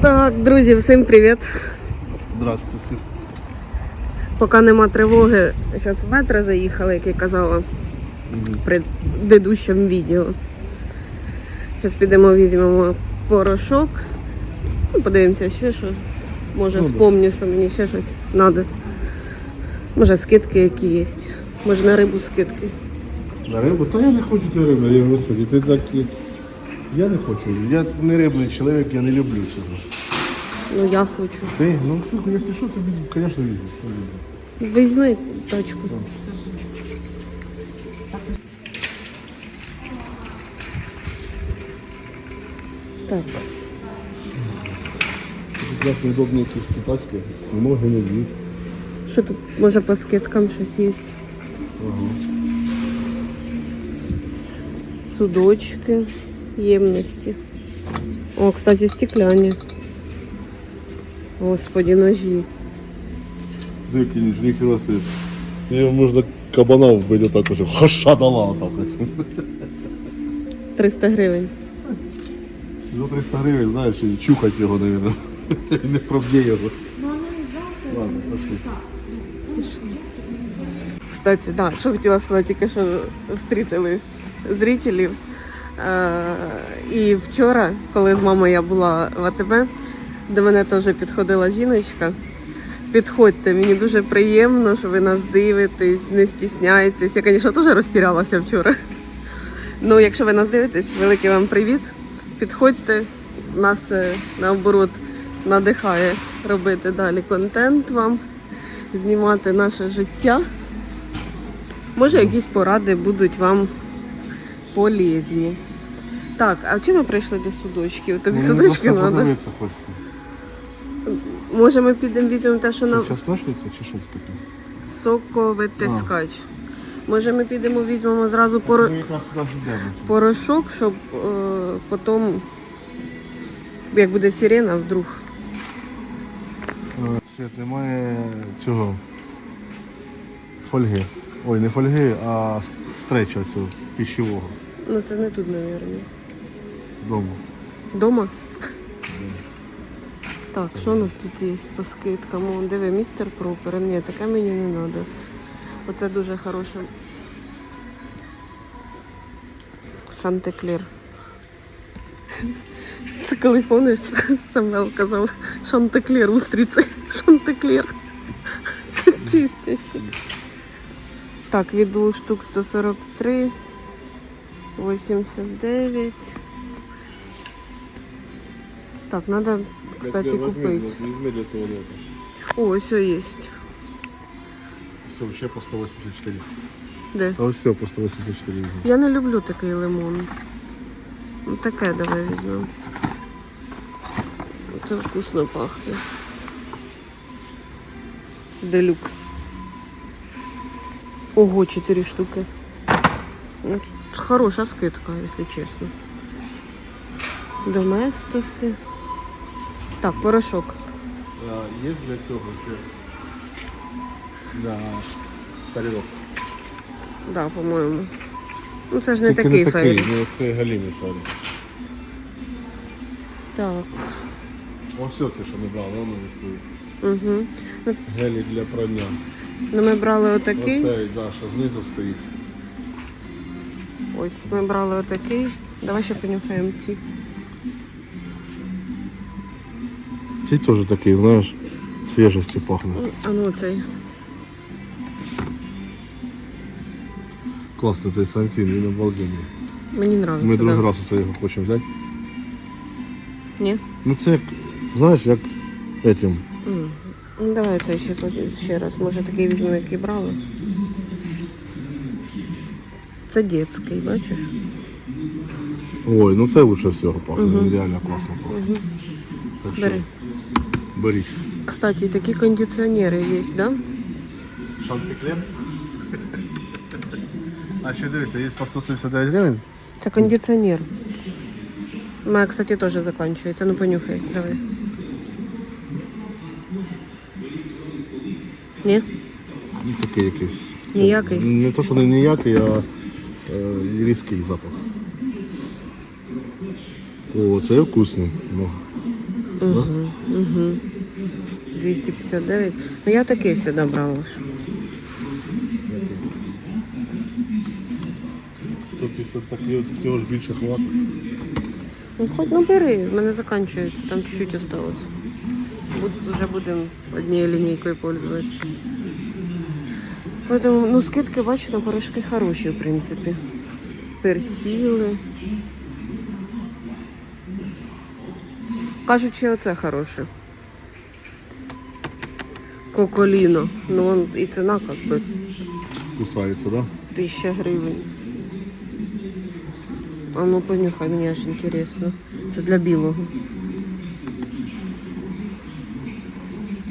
Так, друзі, всім привіт. Здравствуйте. Поки нема тривоги, зараз в метро заїхали, як я казала в предыдущому відео. Зараз підемо візьмемо порошок. Ну, подивимося ще що. Може, Ну, спомню, що мені ще щось треба. Може, скидки які є. Може на рибу скидки. На рибу? Та я не хочу тої риби, я господи, ти так. Я не хочу. Я не рибний чоловік, я не люблю цього. Ну я хочу. Ти? Ну, слухай, якщо що, тобі, звісно, візьмеш. Візьми тачку. Так. Якраз неудобні якісь ці тачки, ноги не б'ють. Що тут може по скидкам щось є? Ага. Судочки, ємності. О, кстати, стекляні. Господи, ножі. Дикий ніж, ніхера себе. Його можна кабана вбити отак ось. Хаша дала отак ось. 300 гривень. За 300 гривень, знаєш, і чухать його, мабуть. Не проб'є його. Ладно, пошли. Кстати, да, що хотіла сказати, тільки що зустрітили зрителів. Е, і вчора, коли з мамою я була в АТБ, до мене теж підходила жіночка. Підходьте, мені дуже приємно, що ви нас дивитесь, не стісняйтесь. Я, звісно, теж розтірялася вчора. Ну, якщо ви нас дивитесь, великий вам привіт. Підходьте. Нас це наоборот надихає робити далі контент вам, знімати наше життя. Може, якісь поради будуть вам полезні. Так, а чому ми прийшли до судочків? Тобі судочки просто треба? подивитися хочеться. Може, ми підемо візьмемо те, що Це нам чесночниця чи щось таке? соковитискач. Може, ми підемо візьмемо зразу поро... Ми якраз сюди ж йдемо. порошок, щоб е, потім, як буде сирена, вдруг. Е, Світ, немає цього фольги. Ой, не фольги, а стреча цього пищевого Ну це не тут, мабуть. Дому. Дома? Так, що у нас тут є по скидкам? О, диви, містер Пропер. Ні, таке мені не треба. Оце дуже хороше. Шантеклір. Це колись пам'ятаєш, Самвел казав шантеклір, устриці. Шантеклір. Це чистяще. Так, від двох штук 143, 89. Так, надо, кстати, купить. Візьми для туалету. О, все є. Все, ще по 184. Де? Та все по 184 візьми. Я не люблю такий лимон. Ну, таке давай візьмемо. Це вкусно пахне. Делюкс. Ого, 4 штуки. Ну, Хороша скидка, якщо чесно. Доместоси. Так, порошок. А, є для цього ще для тарілок. Да, по-моєму. Ну це ж не Тільки такий не такий, фейр. ну це галімий шарик. Так. Ось все це, що ми брали, воно не стоїть. Угу. Ну, Гелі для прання. ну, ми брали отакий. Оцей, да, що знизу стоїть. Ось ми брали отакий. Давай ще понюхаємо ці. Цей теж такий, знаєш, свіжістю пахне. Ну, А ну цей. Класно цей сансін, він обалденний. Мені подобається. Ми другий да. раз оце його хочемо взяти. Ні? Ну це як, знаєш, як этим. М. Ну, давай цей ще, под- ще раз. Може такий візьмемо, який брали. Це дитячий, бачиш? Ой, ну це лучше всього пахне, Мгм. він реально класно пахне. Угу. Так що Бери. беріть. Кстати, і такі кондиціонери є, да? Шантеклер? А ще дивися, є по 179 гривень. Це кондиціонер. У мене, кстати, теж закінчується. Ну понюхай, давай. Ні? Ну, такий якийсь. Ніякий? Не то, що не ніякий, а е, різкий запах. О, це вкусний. Ну. Угу, Угу. 259. Ну я такий завжди брала. 150 так і цього ж більше хватить. Ну хоч ну бери, в мене закінчується, там чуть-чуть осталось. Буд, вже будемо однією лінійкою пользуватися. Поэтому, ну, скидки, бачу, на порошки хороші, в принципі. Персіли. Кажуть, що оце хороше. Коколіно. Ну, он, і ціна, як би, Кусається, да? тисяча гривень. А ну понюхай, мені аж інтересно. Це для білого.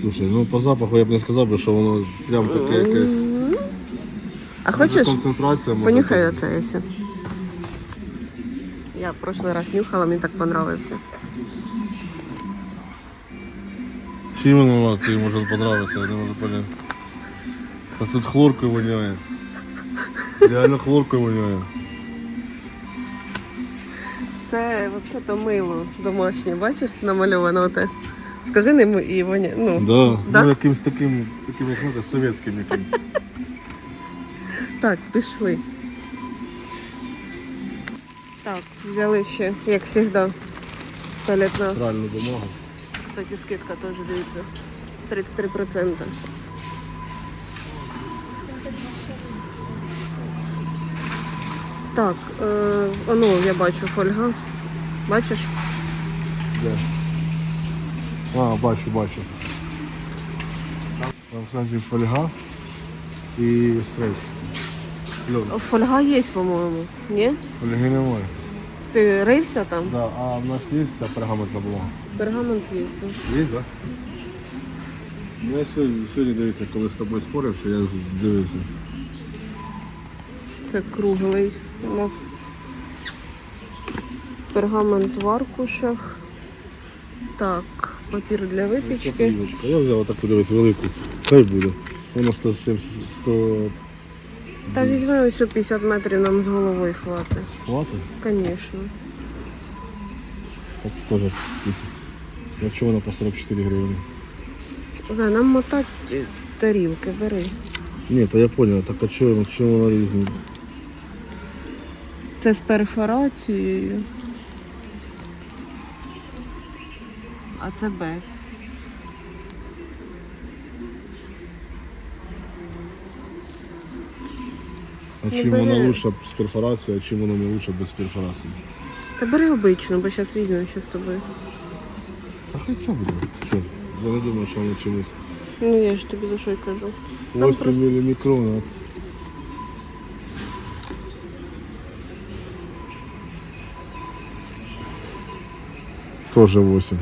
Слушай, ну по запаху я б не сказав би, що воно прям таке якесь. А хочеш? концентрація може Понюхай бути. оце, якщо. Я в прошлый раз нюхала, мені так понравився. Чим воно тобі може подобатися, я не можу поняти. А тут хлоркою воняє. Реально хлоркою воняє. Це взагалі-то мило домашнє, бачиш, намальовано оте. Скажи ним і воня. Ну, Да. Да? Ну якимсь таким, таким як знаєте, совєтським якимсь. так, пішли. Так, взяли ще, як завжди, туалетна. Правильну бумагу. Кстати, скидка теж дивіться. 33%. Так, е, ну, я бачу фольга. Бачиш? Де? А, бачу, бачу. Там, кстати, фольга і стрейч. Фольга є, по-моєму. Ні? Фольги немає. Ти рився там? Да, а в нас є ця пергаментна бумага? Пергамент є. так. Є, так? Да? Ну, я сьогодні, сьогодні дивився, коли з тобою спорився, я дивився. Це круглий. У нас пергамент в аркушах. Так, папір для випічки. Я взяв таку дивись велику. Хай буде. Вона 170 100 Та візьми ось у 50 метрів нам з головою хватить. хватить. Звісно. Так це теж 50. Якщо вона по 44 гривні. Зай, нам мотати е, тарілки, бери. Ні, то я зрозумів, так а чого, чому вона різні? Це з перфорацією. А це без. А Ну, чим бери. вона лучше з перфорацією, а чим вона не лучше без перфорації? Та бери обичну, бо зараз візьмемо ще з тобою. Та хай це буде. Що? Я не думаю, що вона чимось. Ну я ж тобі за що й кажу. 8 просто- мм. Тоже 8.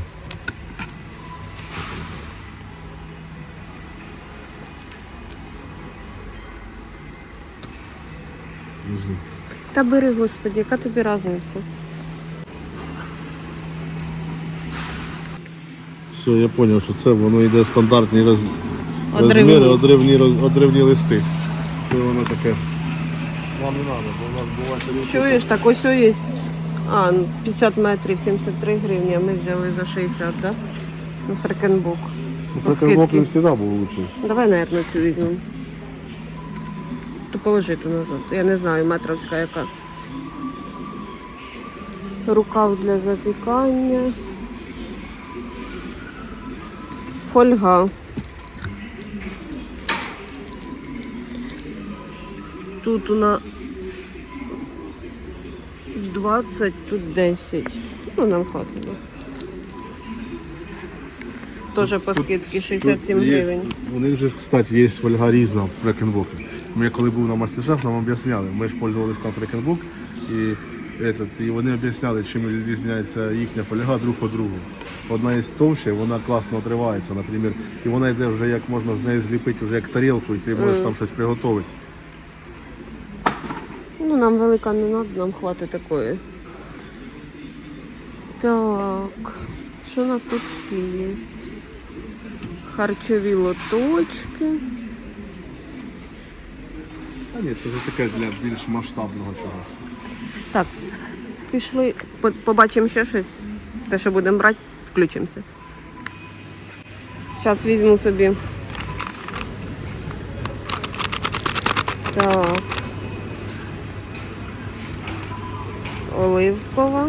Та бери, господи, яка тобі різниця? Все, я зрозумів, що це воно йде стандартні роз... Одривні. розміри, одривні, роз... одривні листи. Це воно таке. Вам не треба, бо у нас буває тарілки. Чуєш, так ось о є. А, ну, 50 метрів 73 гривні, а ми взяли за 60, так? Да? Ну, фрекенбук. Ну, фрекенбок не завжди був лучший. Давай, наверное, цю візьмемо. То положи ту назад. Я не знаю, метровська яка. Рукав для запікання. Фольга. Тут у нас 20, тут 10. Ну, нам хватило. Тоже по скидці 67 Тут є- гривень. У них же, кстати, є фольга різна в фрекенбокі. Ми коли був на мастер-шеф, нам об'ясняли. Ми ж пользувалися там фрекенбок і, этот, і вони об'ясняли, чим відрізняється їхня фольга друг від другу. Одна є товща, вона класно отривається, наприклад, і вона йде вже як можна з неї зліпити вже як тарілку, і ти можеш там щось приготувати. Ну, нам велика не треба, нам хватить такої. Так, що у нас тут ще є? Харчові лоточки. А ні, це вже таке для більш масштабного чогось. Так, пішли, по- побачимо ще щось. Те, що будемо брати, включимося. Зараз візьму собі. Так. Оливкова.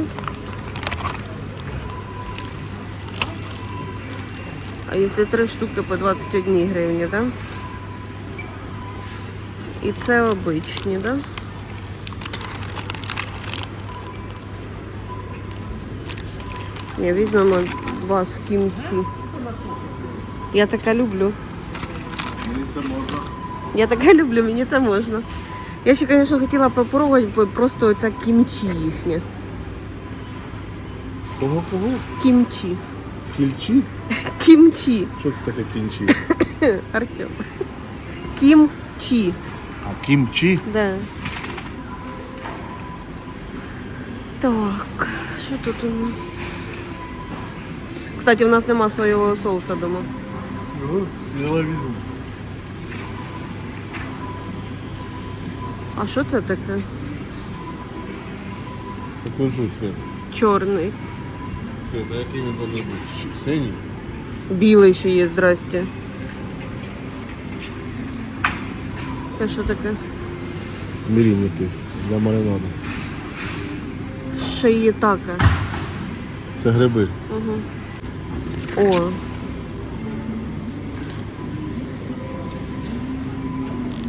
А якщо три штуки по 21 гривні, так? Да? І це обичні, так? Да? Ні, візьмемо два з кімчі. Я таке люблю. Мені це можна. Я таке люблю, мені це можна. Я ще, звісно, хотіла попробувати бо просто оце кімчі їхнє. Кого кого? Кімчі. Кільчі? Кімчі. Що це таке кінчі? Артем. Кімчі. А кімчі? Да. Так, що тут у нас? Кстати, у нас нема соєвого соуса вдома. Давай візьму. А що це таке? Так он що? Чорний. Це, та який він може бути? Синій? Білий ще є, здрасте. Це що таке? Мірін якийсь для маринаду. Ще є таке. Це гриби. Угу. О.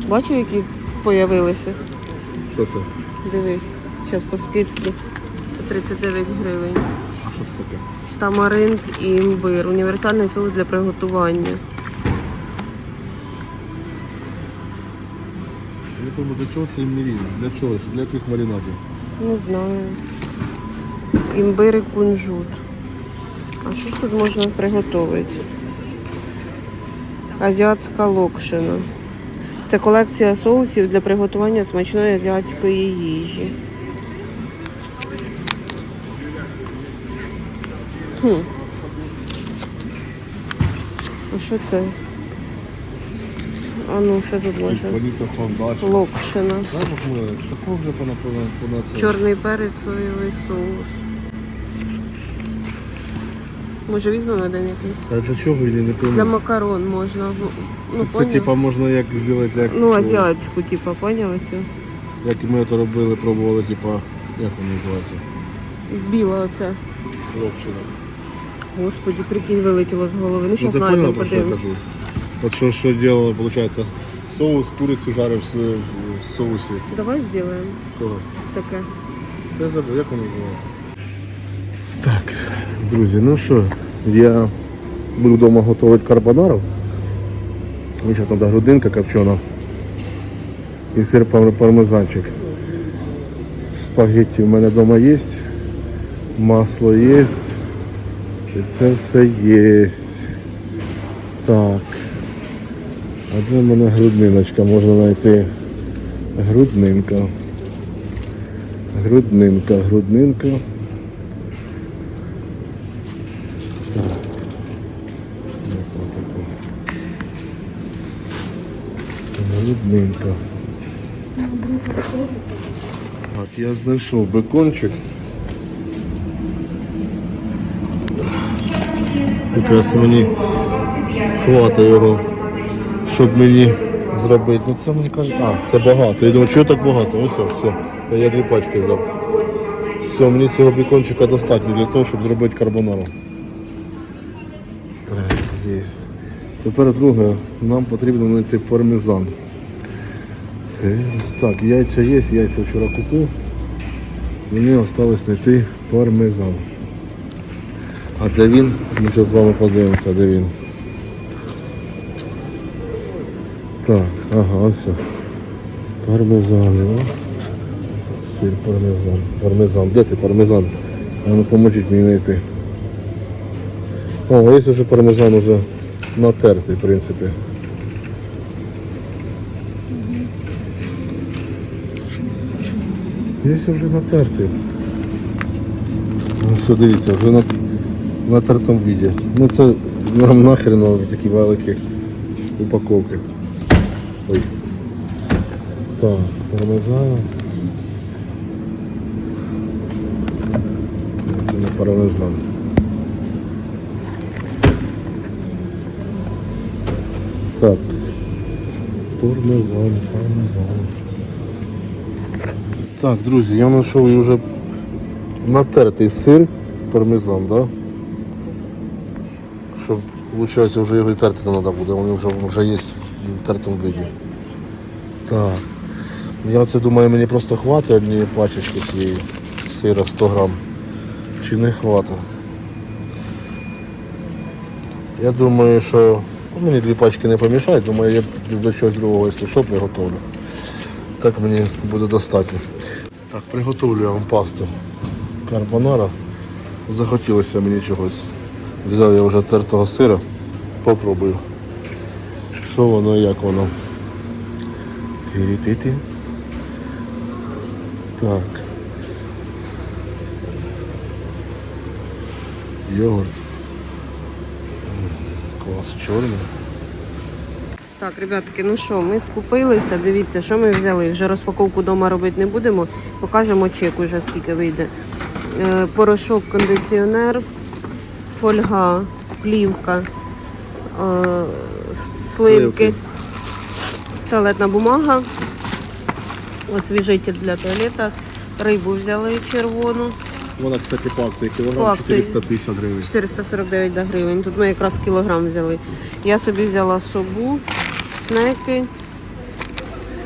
Бачу, які появилися. Що це? Дивись, зараз по скидці. 39 гривень. А що це таке? Тамаринк і імбир. Універсальний соус для приготування. Не для чого це мірін? Для чого? Для яких маринадів? Не знаю. Імбир і кунжут. А що ж тут можна приготувати? Азіатська локшина. Це колекція соусів для приготування смачної азіатської їжі. Хм. А що це? А ну, що тут фондаш. Локшина. Такого вже. Чорний перець, соєвий соус. Може візьмемо один якийсь? Та для чого я не Для пойму? макарон можна. Ну, Це поняв? типа можна як зробити, як, Ну, азіатську, типа, поняв цю? як ми це робили, пробували, типа, як воно називається? Біла оця. Локшина. Господи, прикинь, вилетіло з голови. Ну, Ну, зараз ти знайдемо, поняла, про що я подивимось. кажу? От що, що робили, виходить, соус, курицю жарив в, в соусі. Давай зробимо Кого? таке. Я забув, як воно називається? Так, друзі, ну що, я буду вдома готувати карбонару. Мені зараз треба грудинка копчена і сир пар- пармезанчик. Спагетті в мене вдома є, масло є. І це все є. Так. А де в мене грудниночка можна знайти? Груднинка. Груднинка, груднинка. Так. Груднинка. Так, я знайшов бекончик. Якраз мені хватить його, щоб мені зробити. Ну це мені кажуть, а, це багато. Я думаю, чого так багато? Ось все, все. Я дві пачки взяв. Все, мені цього бікончика достатньо для того, щоб зробити карбонару. Є. Тепер друге, нам потрібно знайти пармезан. Це, так, яйця є, яйця вчора купив. Мені залишилось знайти пармезан. А де він? Ми зараз з вами подивимося, де він. Так, ага, все. Пармезан, о. Сир пармезан. Пармезан. Де ти пармезан? А ну поможіть мені знайти. О, ось вже пармезан вже натертий, в принципі. Є вже натертий. Ну, все, дивіться, вже на, на тертому віді. Ну це нам нахрен такі великі упаковки. Ой. Так, пармезан. Це не пармезан. Так. Пармезан, пармезан. Так, друзі, я знайшов вже натертий сир, пармезан, да? Щоб виходить, вже його і терти не треба буде, він вже, вже є в тертому виді. Так. Я це думаю, мені просто хватить однієї пачечки цієї сира 100 грам. Чи не хватить? Я думаю, що ну, мені дві пачки не помішають, думаю, я до чогось другого, якщо що, приготовлю. Так мені буде достатньо. Так, приготовлю я вам пасту карбонара. Захотілося мені чогось. Взяв я вже тертого сира, попробую. Що воно, як воно. Тирі-ти-ти. Так. Йогурт. Клас чорний. Так, ребятки, ну що, ми скупилися. Дивіться, що ми взяли. Вже розпаковку вдома робити не будемо. Покажемо чек уже скільки вийде. Е, Порошок, кондиціонер, фольга, плівка, е, сливки, Сливки. туалетна бумага, освіжитель для туалета, рибу взяли червону. Вона, кстати, по акції По кілограм акції. 450 гривень. 449 да, гривень. Тут ми якраз кілограм взяли. Я собі взяла собу, снеки.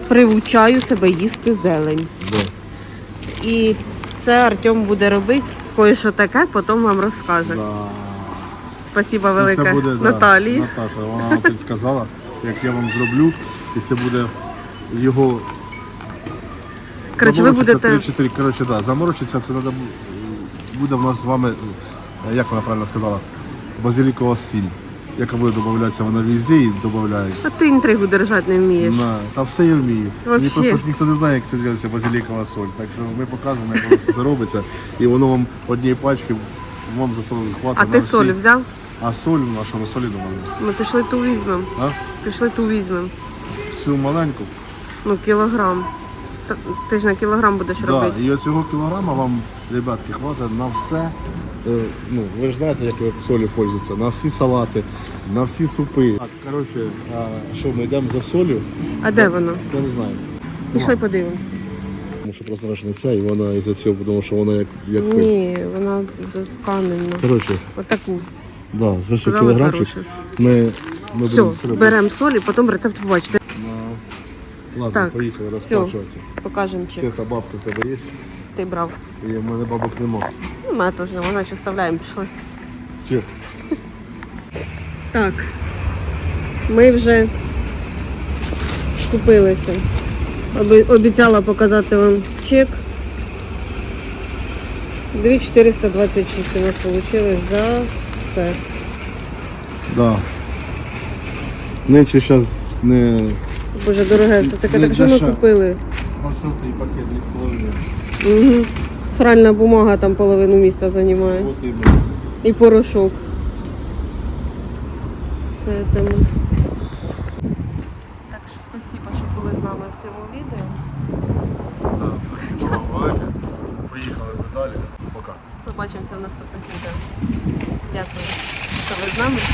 Привучаю себе їсти зелень. Да. І це Артем буде робити кое-що таке, потім вам розкаже. Да. Спасибо Ну, велике Це буде да, Наташа, вона нам підсказала, як я вам зроблю, і це буде його Коротше, ви будете 3-4, коротше, да, заморочиться, це треба буде в нас з вами, е, як вона правильно сказала, базилікова сіль, яка буде додаватися вона везде і додають. А ти інтригу держати не вмієш. На, та все я вмію. Мені просто ж ніхто не знає, як це робиться базилікова соль. Так що ми покажемо, як воно все робиться. І воно вам однієї пачки вам зато хватить А ти всі. соль взяв? А соль, ну а що ми солі думали? Ми пішли ту візьмемо. А? Пішли ту візьмемо. Цю маленьку. Ну, кілограм. Та- Ти ж на кілограм будеш Да, робити. і оцього кілограма вам, ребятки, хватить на все. Е, Ну, ви ж знаєте, як солі пользуються, на всі салати, на всі супи. Так, коротше, а, що ми йдемо за солью? А де воно? Я не знаю. Пішли подивимося. Тому що просто наша не ця, і вона із-за цього, тому що вона як, як. Ні, вона каменна. Коротше, Отаку. Да, за що Сказали, кілограмчик хороше. ми, ми Все, будемо робити. беремо соль і потім рецепт побачите. Ну, Ладно, Так, поїхали розплачуватися. Покажемо чи Света бабка в тебе є, ти брав. і в мене бабок нема. Ну, мене теж нема, значить оставляємо, пішли. Чи? Так. Ми вже купилися. Оби- Обіцяла показати вам чек. 2426 у нас вийшло за все. Да. Нинче зараз не Боже, дороге, все таке. Не Так що ми дешево. купили? маршрутний пакет від половини. Угу. Сральна бумага там половину міста займає. От. І порошок. Поэтому. Так що спасибо, що були з нами в цьому відео. Да, спасибо вам велике. Поїхали далі. Пока. Побачимося в наступних відео. Дякую, що ви з нами.